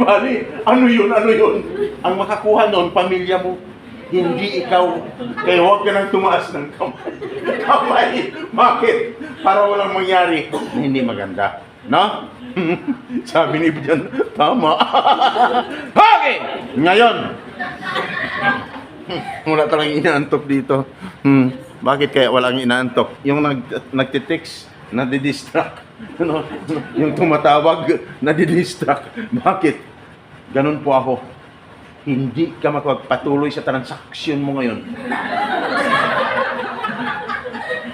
bali, ano yun, ano yun? Ang makakuha noon, pamilya mo. Hindi ikaw. Kaya huwag ka nang tumaas ng kamay. kamay. Bakit? Para walang mangyari hindi maganda. No? Sabi ni Bijan, tama. okay! Ngayon, wala talagang inaantok dito. Hmm. Bakit kaya walang inaantok? Yung nag nagtitext, nadidistract. Ano? Yung tumatawag, nadidistract. Bakit? Ganun po ako. Hindi ka makapagpatuloy sa transaksyon mo ngayon.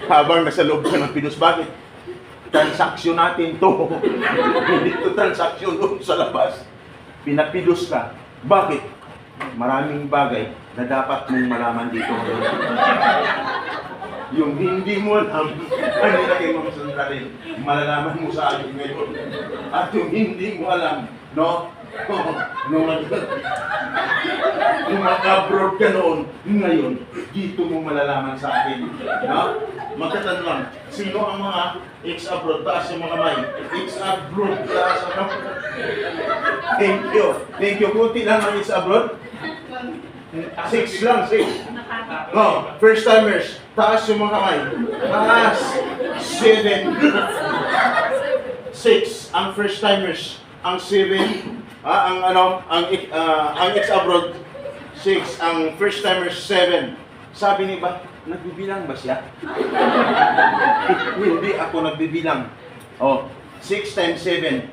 Habang nasa loob ka ng pinos. Bakit? Transaksyon natin to. Hindi to transaksyon doon sa labas. Pinapidos ka. Bakit? Maraming bagay na dapat mong malaman dito. Yung hindi mo alam, ano na kayo mga sandalin, malalaman mo sa akin ngayon. At yung hindi mo alam, no? Nag nung mag-abroad ka noon, ngayon, dito mo malalaman sa akin. No? Magkatan lang, sino ang mga ex-abroad? Taas yung mga may. Ex-abroad, taas mga... Thank you. Thank you. Kunti lang ang ex-abroad. Six lang, six. No, first timers, taas yung mga kamay. Taas. Seven. Six, ang first timers. Ang seven, ah, ang ano, ang ah, ang ex abroad. Six, ang first timers seven. Sabi ni ba, nagbibilang ba siya? Hindi ako nagbibilang. Oh, six times seven.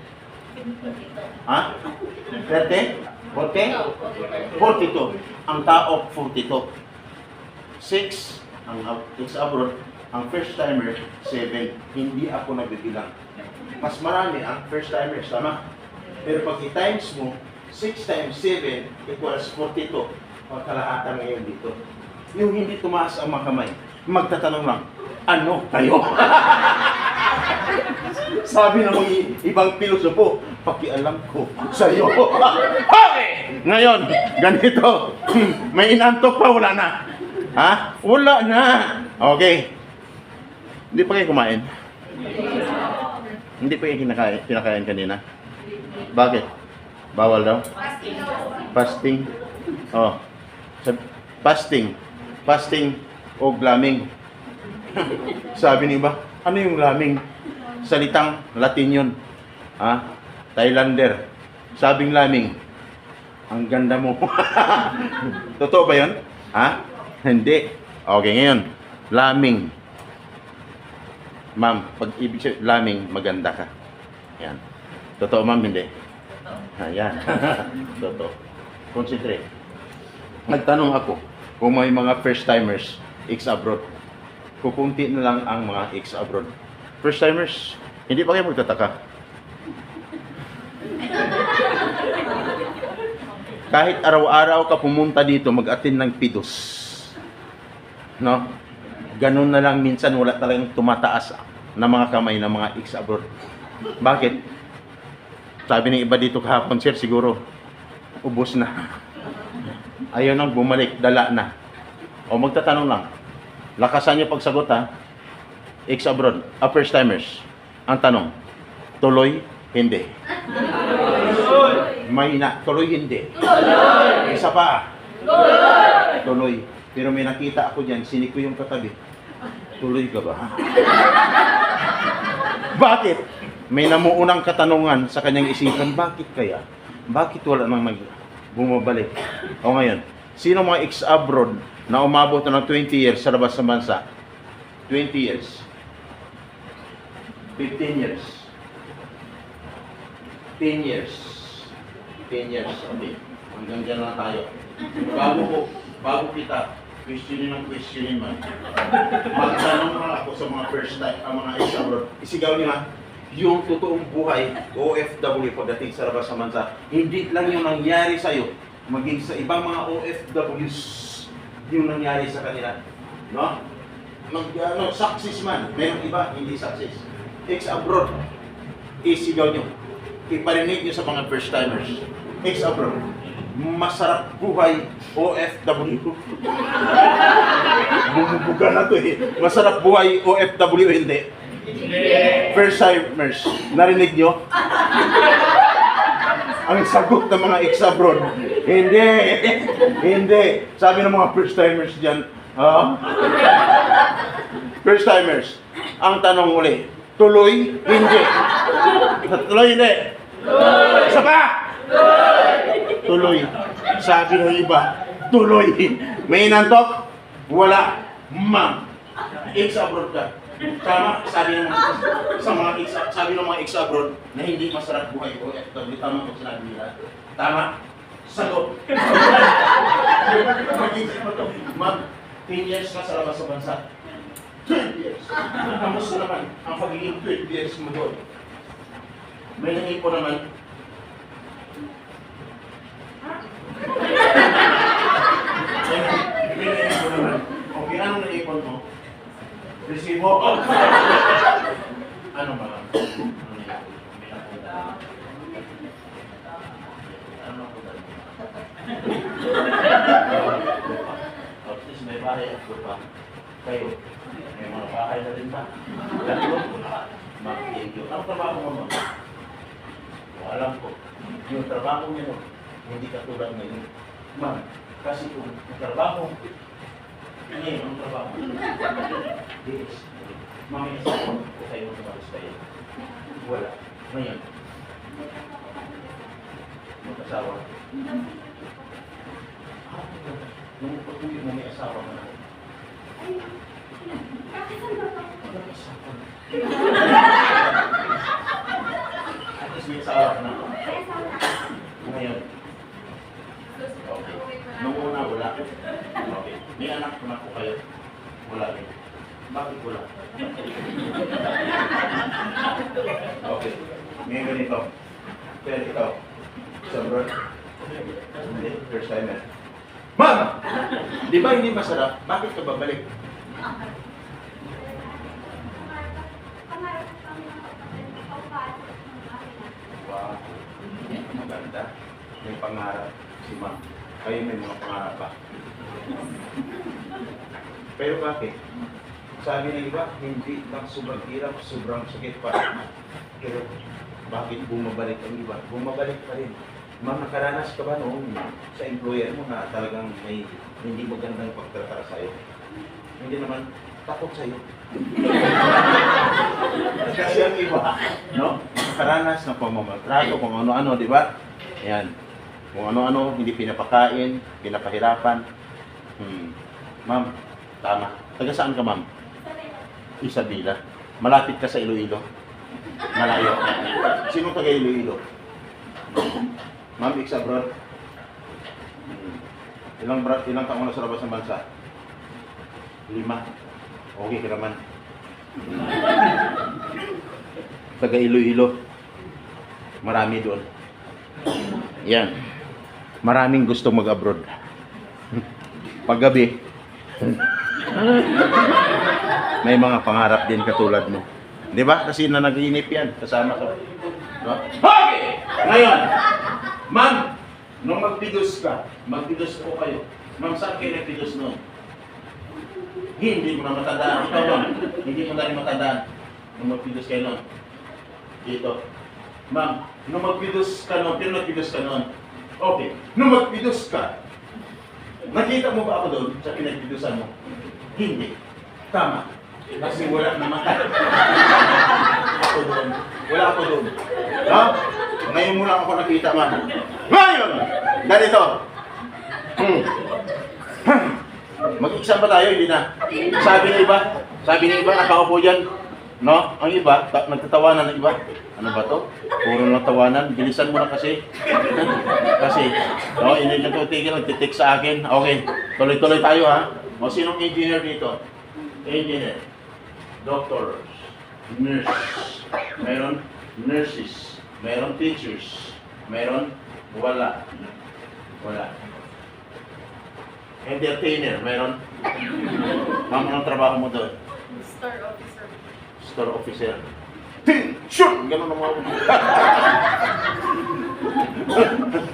Ha? 30? 40? 42. Ang tao, 42. 6, ang ex abroad, ang first timer, 7. Hindi ako nagbibilang. Mas marami ang first timers, tama? Pero pag i-times mo, 6 times 7 equals 42. Pagkalahatan ngayon dito. Yung hindi tumaas ang mga kamay, magtatanong lang, ano kayo? Sabi ng ibang pilosopo, pakialam ko sa iyo. okay! Ngayon, ganito. May inantok pa, wala na. Ha? Wala na. Okay. Hindi pa kayo kumain? Hindi pa kayo kinakain, kinakain kanina? Bakit? Bawal daw? Fasting. Oh. Sab- Fasting. Fasting o glaming. Sabi ni ba? Ano yung laming? Salitang Latin yun. Ha? Thailander. Sabing laming. Ang ganda mo. Totoo ba yun? Ha? Hindi. Okay, ngayon. Laming. Ma'am, pag ibig sabihin, laming, maganda ka. Yan. Totoo, ma'am, hindi. Ayan. Totoo. Concentrate. Nagtanong ako kung may mga first-timers ex-abroad. Kukunti na lang ang mga ex-abroad. First-timers, hindi pa kayo magtataka. Kahit araw-araw ka pumunta dito, mag-attend ng pidos. No? Ganun na lang minsan wala talagang tumataas na mga kamay ng mga ex-abroad. Bakit? Sabi ng iba dito kahapon, sir, siguro ubos na. Ayaw nang bumalik, dala na. O magtatanong lang. Lakasan niyo pagsagot ha. Ex-abroad, uh, first timers. Ang tanong, tuloy, hindi. Mahina, tuloy, hindi. Isa pa. Tuloy. Pero may nakita ako dyan, sinik ko yung katabi. Tuloy ka ba? Bakit? May namuunang katanungan sa kanyang isipan, bakit kaya? Bakit wala nang nag bumabalik? O ngayon, sino mga ex-abroad na umabot na ng 20 years sa labas ng bansa? 20 years. 15 years. 10 years. 10 years. Okay. Hanggang dyan lang tayo. Bago ko, bago kita, questionin ng questionin man. Magtanong lang ako sa mga first time, ang mga ex-abroad. Isigaw niyo ha, yung totoong buhay, OFW pagdating sa labas sa bansa, hindi lang yung nangyari sa'yo, maging sa ibang mga OFWs, yung nangyari sa kanila. No? Mag, ano, success man, mayroong iba, hindi success. Ex-abroad, isigaw nyo. Iparinig nyo sa mga first timers. Ex-abroad, masarap buhay OFW. Bumubuga na to eh. Masarap buhay OFW hindi. First timers, narinig nyo? ang sagot ng mga ex-abroad. Hindi. Hindi. Sabi ng mga first-timers dyan, ah, first-timers, ang tanong uli, tuloy? Hindi. Tuloy, hindi. Isa pa! Tuloy. Sabi ng iba, tuloy. May inantok? Wala. Ma'am, ex-abroad ka. Tama, sabi ng sa mga ex, sabi ng mga ex-abroad na hindi masarap buhay ko. Ito, tama ko sinabi nila. Tama. Sagot. Mag-isip mo to. Ma'am, 10 years ka sa labas sa bansa. 12 years. Kamusta naman ang pagiging 12 years mo doon? May nangipo naman. May nangipo naman. Okay, anong naipon mo? Resibo? Ano ba? Ano napunta. Ano least may bahay at lupa. Kayo, may mga bahay na rin ba? Thank you. Ano trabaho mo, ma'am? O, alam ko. Yung trabaho niyo, hindi katulad ngayon. Ma'am, kasi kung yung trabaho, ngayon, ang trabaho. Yes. Mamaya sa ako, kung kayo tumalis kayo. Wala. Ngayon, mag-asawa. Nung pag-uwi mo may asawa ka na. Mag-asawa na. At least may asawa ka na. Ngayon, okay. Nung una, wala. Okay. May anak na po kayo. Wala rin. Bakit wala? Okay. May ganito. Pero ikaw, abroad, hindi, first time eh. Ma'am! Di ba hindi masarap? Bakit ka babalik? Wow. Maganda. May pangarap si ma'am. Kayo may mga pangarap pa. Pero bakit? Sabi ng iba, hindi lang sobrang hirap, sobrang sakit pa. Pero bakit bumabalik ang iba? Bumabalik pa rin. Ma'am, nakaranas ka ba noon sa employer mo na talagang may hindi magandang pagtratar sa'yo? Hindi naman takot sa'yo. Kasi ang iba, no? Nakaranas ng pamamatrato, kung ano-ano, di ba? Yan. Kung ano-ano, hindi pinapakain, pinapahirapan. Hmm. Ma'am, tama. Taga saan ka, ma'am? Isabela. Malapit ka sa Iloilo. Malayo. Sino taga Iloilo? Ma'am, ex abroad. Hmm. Ilang ilang taon na sa labas ng bansa? Lima. Okay ka naman. Taga Iloilo. Marami doon. Yan. Maraming gusto mag-abroad. Paggabi, may mga pangarap din katulad mo. Di ba? Kasi na nag-iinip yan. Kasama ka. No? Okay! Ngayon, ma'am, nung magpidos ka, magpidos po kayo. Ma'am, saan kayo nagpidos noon? Hindi mo na matandaan. Ikaw, ma'am, hindi mo na rin matandaan. Nung magpidos kayo noon. Dito. Ma'am, nung magpidos ka noon, pero nagpidos ka noon. Okay. Nung magpidos ka, nakita mo ba ako doon sa pinagpidosan mo? Hindi. Tama. Kasi wala naman. ako doon. Wala ako doon. No? Ngayon mo lang ako nakita, ma'am. Ngayon! Ganito. Hmm. Mag-exam ba tayo? Hindi na. Sabi ng iba, sabi ng iba, nakaupo dyan. No? Ang iba, ta- nagtatawanan ng iba. Ano ba to? Puro lang tawanan. Bilisan mo na kasi. kasi, no, hindi na to tigil. Nagtitik sa akin. Okay, tuloy-tuloy tayo ha. O, sinong engineer dito? Engineer. Doctors. Nurse. Meron nurses. Meron teachers. Meron wala. Wala. Entertainer, meron. Ma'am, anong trabaho mo doon? Store officer. Store officer. Ting! Shoot! Ganun ang mga...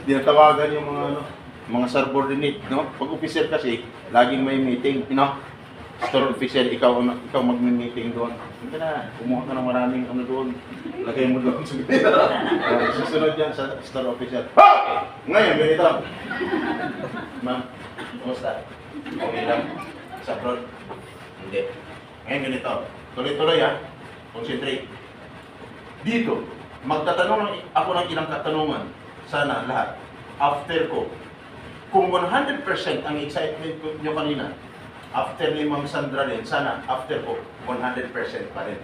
Tinatawagan yung mga ano, mga subordinate, no? Pag officer kasi, laging may meeting, you know? store official, ikaw, ikaw mag-meeting doon. Hindi na, kumuha ka ng maraming ano doon. Lagay mo doon uh, Susunod yan sa store official. Okay! Ngayon, ganito. Ma'am, kumusta? Okay lang? Sa abroad? Hindi. Ngayon, ganito. Tuloy-tuloy ha. Concentrate. Dito, magtatanong ako ng ilang katanungan. Sana lahat. After ko, kung 100% ang excitement nyo kanina, after ni Ma'am Sandra rin, sana after ko, 100% pa rin.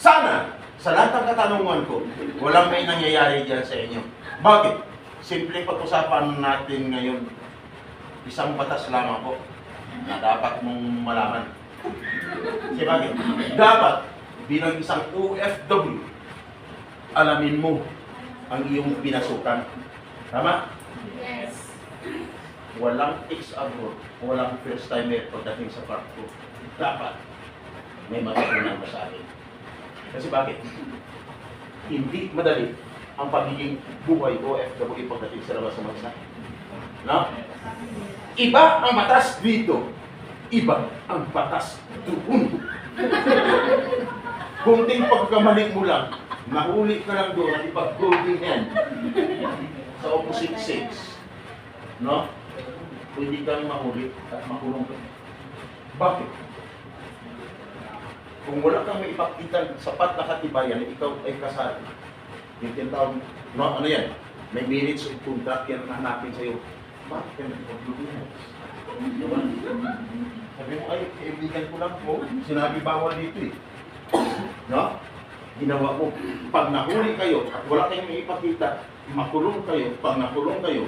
Sana, sa lahat ng katanungan ko, walang may nangyayari dyan sa inyo. Bakit? Simple pag-usapan natin ngayon, isang batas lamang po na dapat mong malaman. Kasi bakit? Dapat, bilang isang OFW, alamin mo ang iyong pinasukan. Tama? Yes. Walang ex-abroad, walang first timer pagdating sa park ko. Dapat may matutunan ka sa akin. Kasi bakit? Hindi madali ang pagiging buhay o FWA pagdating sa labas ng bansa. No? Iba ang batas dito. Iba ang batas doon. Kunting pagkamali mo lang, nahuli ka lang doon at ipag-golden yan sa opposite sex. No? Pwede kang mahuli at makulong ka. Bakit? Kung wala kang may ipakita sapat na katibayan, ikaw ay kasal. Yung tinatawag, no, ano yan? May marriage of contract yan ang hanapin sa'yo. Bakit ka nagpaglutunan? Diba? Sabi mo, ay, kaibigan ko lang po. Sinabi bawal dito eh. No? Ginawa mo. Pag nahuli kayo at wala kayong may ipakita, makulong kayo. Pag nakulong kayo,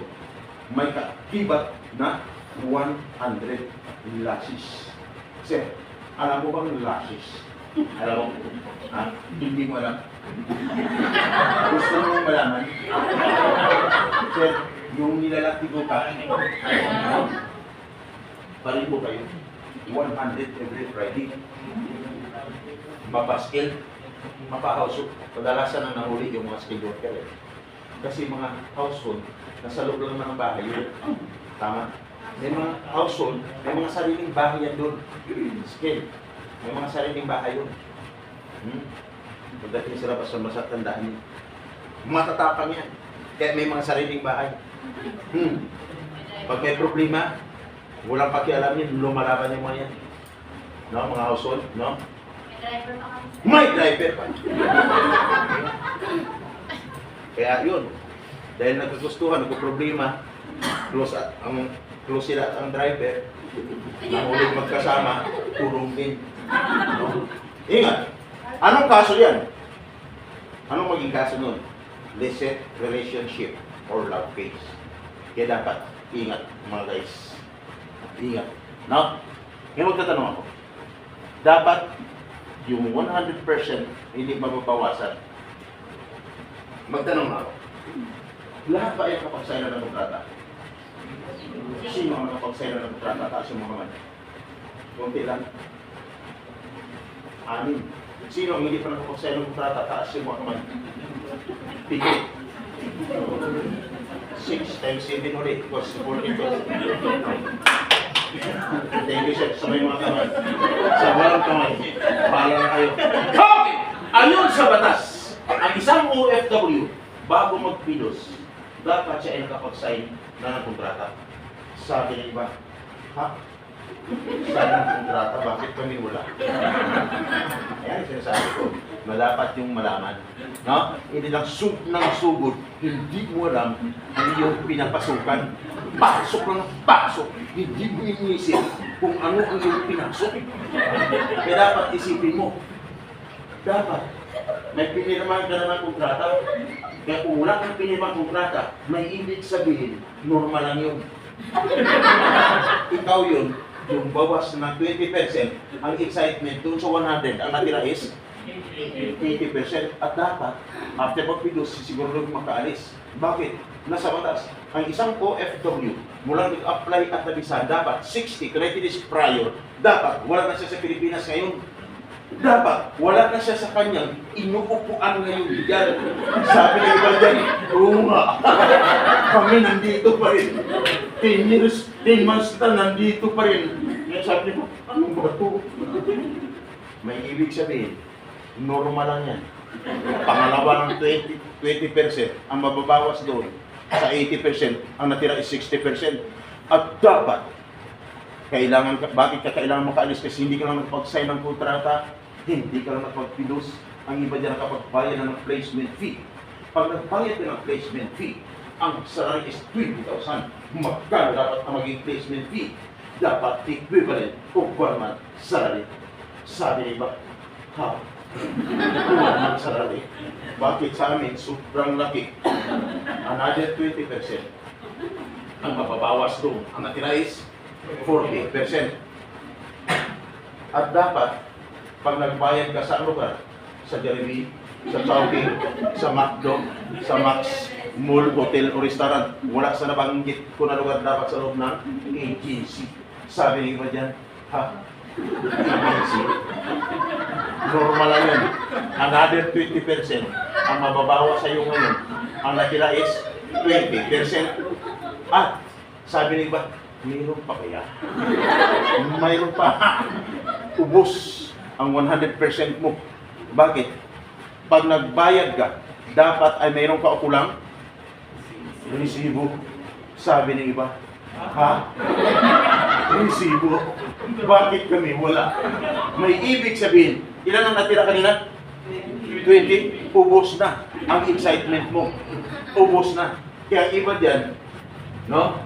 may kakibat na 100 lashes. Sir, alam mo bang lashes? Alam mo? Ha? Hindi mo alam? Gusto mo malaman? Sir, yung nilalatigo ka, parin mo kayo. 100 every Friday. Mapaskil, mapahouse. Kadalasan ang nahuli yung mga skilled worker. Eh. Kasi mga household, nasa loob lang ng bahay yun. Tama? May mga household, may mga sariling bahay yan doon. Skill. May mga sariling bahay yun. Hmm? Pagdating sa labas ng masa, tandaan niyo. Matatapang yan. Kaya may mga sariling bahay. Hmm. Pag may problema, walang pakialam yan, lumalaban yung mga yan. No, mga household, no? May driver pa kami. May driver pa. Kaya yun, dahil nagkagustuhan, nagkaproblema, close at ang close sila at ang driver, nahulog magkasama, tulong din. No? Ingat, anong kaso yan? Anong maging kaso nun? Illicit relationship or love case. Kaya dapat, ingat mga guys. Ingat. No? Ngayon magtatanong ako. Dapat, yung 100% hindi mababawasan. Magtanong ako. Lahat ba ay nakapagsayo ng kontrata? Sino ang nakapagsayo ng kontrata? Taas yung mga kamay. Kunti lang. Anim. Sino ang hindi pa nakapagsayo ng kontrata? Taas yung mga kamay. Pigit. 6 times 7 ulit equals 42. Thank you, sir. Sabay mga kamay. Sa walang kamay. Pala na kayo. Okay! Ayon sa batas, ang isang OFW, bago magpilos, dapat siya ay nakapag-sign na ng kontrata. Sabi ng iba, ha? Sign ng kontrata, bakit kami wala? Ayan, sinasabi ko, na dapat yung malaman. No? Hindi lang sug ng sugod, hindi mo alam ang iyong pinapasukan. Pasok lang ng pasok, hindi mo iniisip kung ano ang iyong pinasok. Kaya dapat isipin mo, dapat may pinirmahan ka na ng kontrata. Kaya kung wala kang pinirmahan kontrata, may ibig sabihin, normal lang yun. Ikaw yun, yung bawas ng 20%, ang excitement dun sa 100, ang natira is 80% at dapat after pagpidos siguro makaalis. Bakit? Nasa batas. Ang isang OFW mula nag-apply at nabisa dapat 60 to 90 days prior dapat wala na siya sa Pilipinas ngayon. Dapat wala na siya sa kanyang inuupuan ngayong lugar. Sabi ng iba dyan, oo nga. Kami nandito pa rin. 10 years 10 months na, nandito pa rin. Kaya sabi ko, anong ba ito? May ibig sabihin, normal lang yan. Pangalawa ng 20, 20%, ang mababawas doon sa 80%, ang natira is 60%. At dapat, kailangan ka, bakit ka kailangan makaalis kasi hindi ka lang nakapag-sign ng kontrata, hindi ka lang nakapag-pilos, ang iba dyan nakapagbayad na ng placement fee. Pag nagbayad ka ng placement fee, ang salary is 20,000. Magkano dapat ang maging placement fee? Dapat equivalent one month salary. Sabi ni iba, ha? Month salary. Bakit sa amin sobrang laki? Another 20%. Ang mababawas doon, ang natira is 40%. At dapat, pag nagbayad ka sa lugar, sa Jollibee, sa Chowking, sa McDo, sa Max, mall, hotel o restaurant, wala sa nabanggit ko na lugar dapat sa loob ng agency. Sabi ni iba dyan, ha? Agency? Normal lang yan. Another 20% ang mababawa sa iyo ngayon. Ang natira is 20%. At sabi ni iba, mayroon pa kaya? Mayroon pa. Ubus ang 100% mo. Bakit? Pag nagbayad ka, dapat ay mayroon ka o kulang resibo. Sabi ng iba, ha? Resibo? Bakit kami wala? May ibig sabihin, ilan ang natira kanina? 20, ubos na ang excitement mo. Ubos na. Kaya iba dyan, no?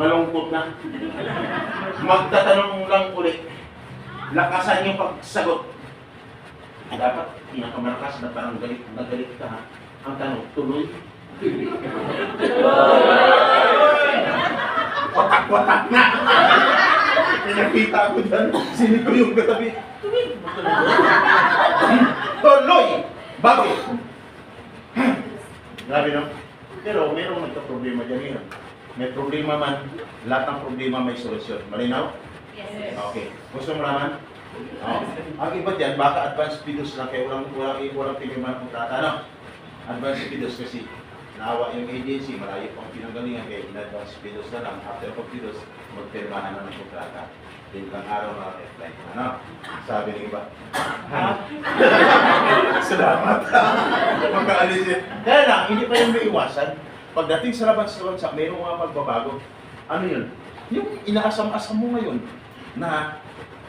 Malungkot na. Magtatanong lang ulit. Lakasan yung pagsagot. Dapat pinakamalakas na parang galit na galit ka ha. Ang tanong, tuloy. Watak-watak na! Pinakita ko dyan, sinito yung katabi. Tuloy! Bakit? Grabe no? Pero merong nagka-problema dyan yun. May problema man, lahat ng problema may solusyon. Malinaw? Yes. Okay. Gusto mo naman? Oh. Ang iba dyan, baka advance pidos lang kaya walang walang walang pinirmahan ng kontrata, no? Advance pidos kasi naawa yung agency, malayo pang pinanggalingan kaya in-advance pidos na lang. After pag pidos, magpirmahan na ng kontrata. Din lang araw na apply Ano? Sabi ng iba. Salamat. Magkaalis yun. Kaya lang, hindi pa yung may iwasan. Pagdating sa labas sa bansa, mayroong mga magbabago. Ano yun? Yung inaasam-asam mo ngayon na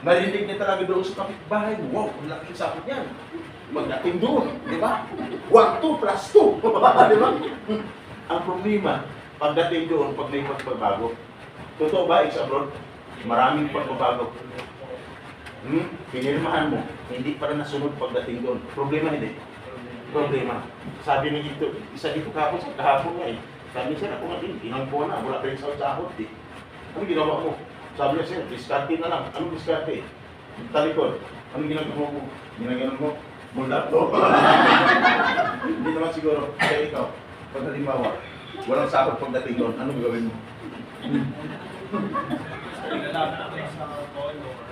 narinig niya talaga doon sa kapitbahay, wow, ang laking sakit niyan. Pagdating doon, di ba? 1, 2 plus 2. di ba? Ang problema, pagdating doon, pag may pagbabago, totoo ba, ex abroad? Maraming pagbabago. Hmm? Pinirmahan mo, hindi pa rin nasunod pagdating doon. Problema hindi. Problema. Sabi ni dito, isa dito kahapon sa kahapon nga eh. Sabi sir, ako nga din, inang buwan na, wala pa rin sa sahod eh. Ano ginawa mo? Sabi niya, sir, diskarte na lang. Anong diskarte? Talikod. Anong ginagawa mo? Ginagawa mo? Mula to. Hindi naman siguro. Kaya ikaw, pag halimbawa, walang sahod pagdating doon, anong gagawin mo?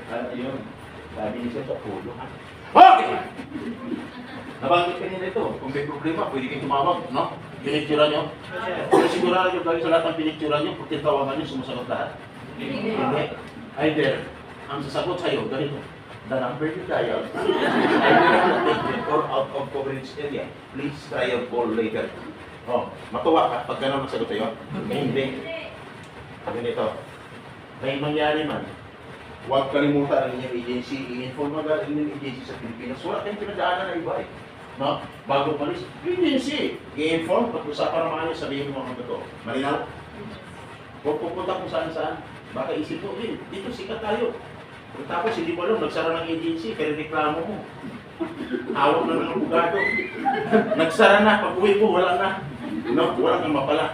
Ah, yun. Sabi niya siya sa pulo. Okay! Nabanggit kanina ito. Kung may problema, pwede kayong tumawag, no? Pinictura nyo. Pero sigurado nyo gawin sa lahat ng pinictura nyo, pag tinawagan nyo, sumasagot lahat. Hindi. Either, ang sasagot sa'yo, ganito. The number you dial, either connected or out of coverage area. Please try your call later. Oh, matuwa ka pag gano'n ang sagot sa'yo? Hindi. Ganito. May mangyari man, huwag kalimutan ang inyong agency, i-inform mo ang inyong agency sa Pilipinas. Wala kayong pinagdaanan na iba eh. No? Bago umalis, agency, i-inform, pag-usapan naman niyo, sabihin mo ang totoo. Malinaw? Pupunta kung saan saan. Baka isip mo, eh, dito sikat tayo. Tapos hindi mo alam, nagsara ng agency, pero reklamo mo. Hawak na ng abogado. Nagsara na, pag uwi mo, wala na. No, wala kang mapala.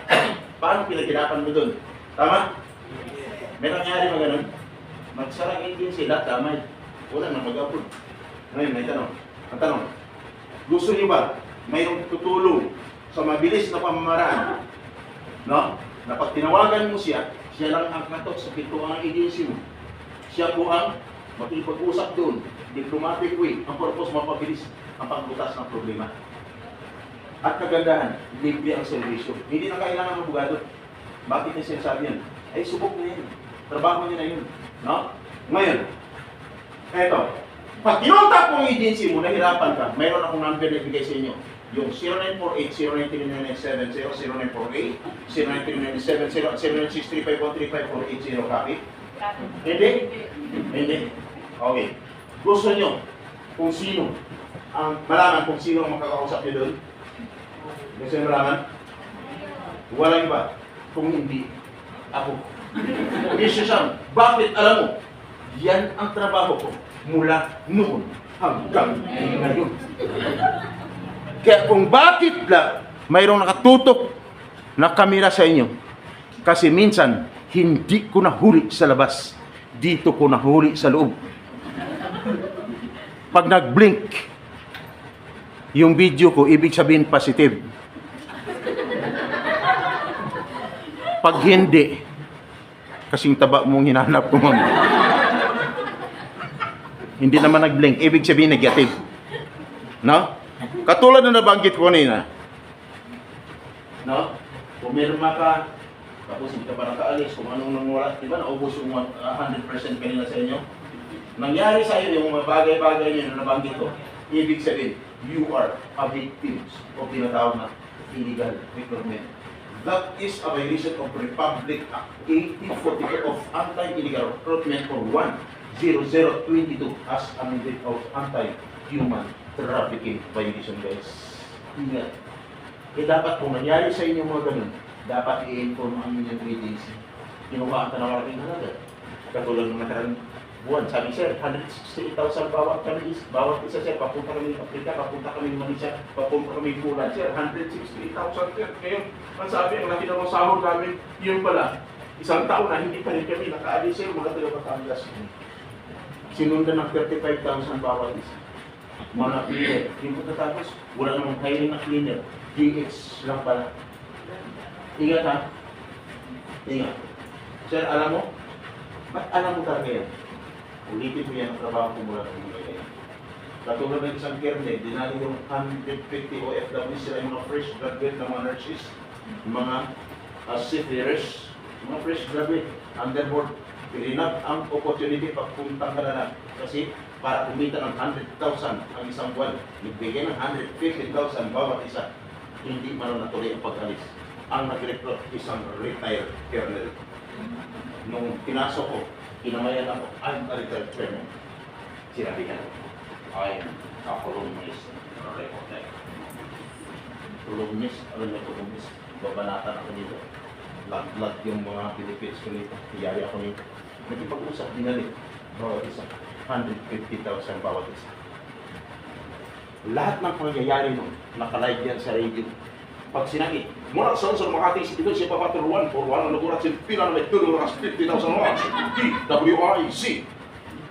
Paano pinaghirapan mo doon? Tama? May nangyari mga ganun. Magsara ang agency, lahat damay. Wala na mag-upload. Ngayon, may tanong. Ang tanong, gusto niyo ba mayroong tutulong sa mabilis na pamamaraan? No? Na pag tinawagan mo siya, siya lang ang katok sa pintuan ng agency mo. Siya po ang makipag-usap doon. Diplomatic way. Ang purpose, mapabilis ang pagbutas ng problema. At kagandahan, libre ang servisyo. Hindi na kailangan ng abogado. Bakit niya sinasabi yan? ay subok na yun. Trabaho niya na yun. No? Ngayon, eto, pag kinontak mo ang agency mo, nahirapan ka, mayroon akong number na ibigay sa inyo. Yung 0948-093970, 0948-093970, at 0963513548 copy. Hindi? Hindi. Okay. Gusto nyo kung sino ang malaman kung sino ang makakausap nyo doon? Gusto nyo malaman? Walang iba. Kung hindi, ako. Mr. Sam, bakit alam mo? Yan ang trabaho ko mula noon hanggang ngayon. Kaya kung bakit lang mayroong nakatutok na kamera sa inyo, kasi minsan hindi ko nahuli sa labas, dito ko nahuli sa loob. Pag nag-blink, yung video ko, ibig sabihin positive. Pag hindi, kasing taba mong hinanap ko, ma'am. Hindi naman nag-blink, ibig sabihin negative. No? Katulad na nabanggit ko kanina. No? Pumirma ka, tapos hindi ka pa nakaalis, kung anong nangulat, di ba naubos yung 100% kanina sa inyo? Nangyari sa iyo yung mga bagay-bagay niyo na nabanggit ko, ibig sabihin, you are a victim of tinatawag na illegal recruitment. That is a violation of Republic Act 1844 of Anti-Illegal Recruitment for 10022 as amended of Anti-Human Trafficking Violation guys. Ingat. Eh dapat kung nangyari sa inyo mga ganun, dapat i-inform ang inyong agency. Kinuha ka ng malaking halaga. Katulad ng nakarang buwan, sabi sir, 168,000 bawat kami is, bawat isa sir, papunta kami ng Afrika, papunta kami ng Malaysia, papunta kami ng Poland, sir, 168,000 sir. Ngayon, ang sabi, ang laki ng sahod namin, yun pala, isang taon na hindi pa rin kami nakaalis sir, mga taga Batangas. Sinundan ng 35,000 bawat isa. Mga cleaner, yung pagkatapos, wala namang hiring na cleaner, DX lang pala. Ingat ha. Ingat. Sir, alam mo, ba't alam mo talaga yan? Ulitin mo yan ang trabaho ko mula sa mga yan. Katulad ng isang kernel, dinali yung 150 OFW sila yung mga fresh graduate na mga nurses, mga uh, seafarers, mga fresh graduate, underboard, pilinap ang opportunity pagpunta ka na lang. Kasi para kumita ng 100,000 ang isang buwan, nagbigay ng 150,000 bawat isa, hindi man natuloy ang pag-alis. Ang nag-recruit isang retired colonel. Nung pinasok ko, kinamayan ako, I'm a retired colonel. Sinabi ka I'm a columnist. Record Columnist, alam mo columnist, babanatan ako dito. Lag-lag yung mga benefits ko nito. Iyari ako nito. Nagipag-usap, dinalit. Bawat isa. 150,000 bawat isa. Lahat ng pangyayari nun, nakalive yan sa radio. Pag sinabi, mula sa sa Makati City Hall, si Papa Turuan, Purwan, ang nagulat si Pila na may tulong na 50,000 watts. D-W-I-C.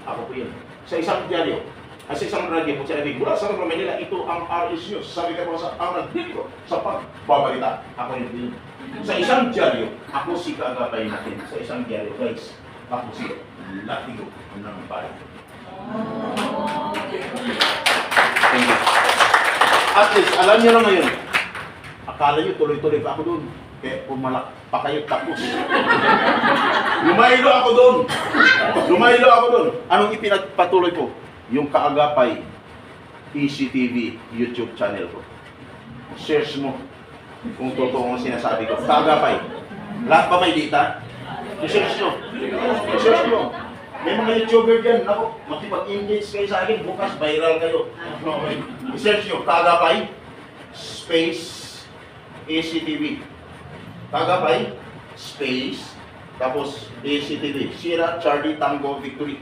Ako po yun. Sa isang diaryo, ay sa isang radyo po sinabi, mula sa Metro Manila, ito ang RS News. Sabi ka po sa ang nagdito sa pagbabalita. Ako yun yun. Sa isang diaryo, ako si kaagapay natin. Sa isang diaryo, guys, ako si Latigo ng bayan. Thank you. At least, alam niyo na ngayon, akala niyo tuloy-tuloy pa ako doon. Kaya pumalak pa kayo tapos. Lumaylo ako doon. Lumaylo ako doon. Anong ipinagpatuloy ko? Yung kaagapay PCTV YouTube channel ko. Search mo kung totoo ang sinasabi ko. Kaagapay. Lahat ba may data? I-search nyo. I-search nyo. May mga YouTuber dyan, ako, makipag-engage kayo sa akin, bukas viral kayo. I-search nyo, Tagapay, space, ACTV. Tagapay, space, tapos ACTV. Sierra, Charlie, Tango, Victory.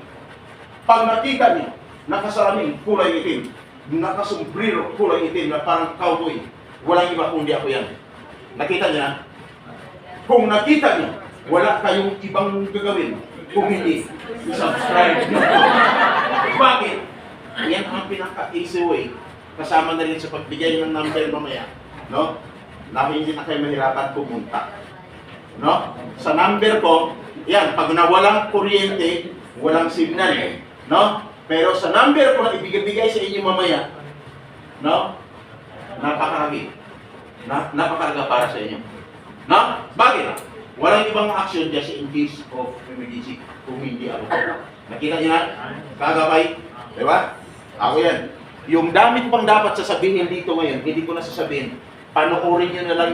Pag nakita niyo, nakasalamin, kulay itim, nakasumbrero, kulay itim na parang cowboy, walang iba kundi ako yan. Nakita niyo na? Kung nakita niyo, wala kayong ibang gagawin kung hindi subscribe. Bakit? Yan ang pinaka-easy way. Kasama na rin sa pagbigay ng number mamaya. No? Na hindi na kayo mahirapan pumunta. No? Sa number ko, yan, pag nawalang kuryente, walang signal. No? Pero sa number ko na ibigay-bigay sa inyo mamaya, no? Napakarami. Na, napakaraga para sa inyo. No? Bakit? Walang ibang action just in case of emergency kung hindi ako. Nakita niyo na? Kagabay. Di ba? Ako yan. Yung dami pang dapat sasabihin dito ngayon, hindi ko na sasabihin. Panoorin niyo na lang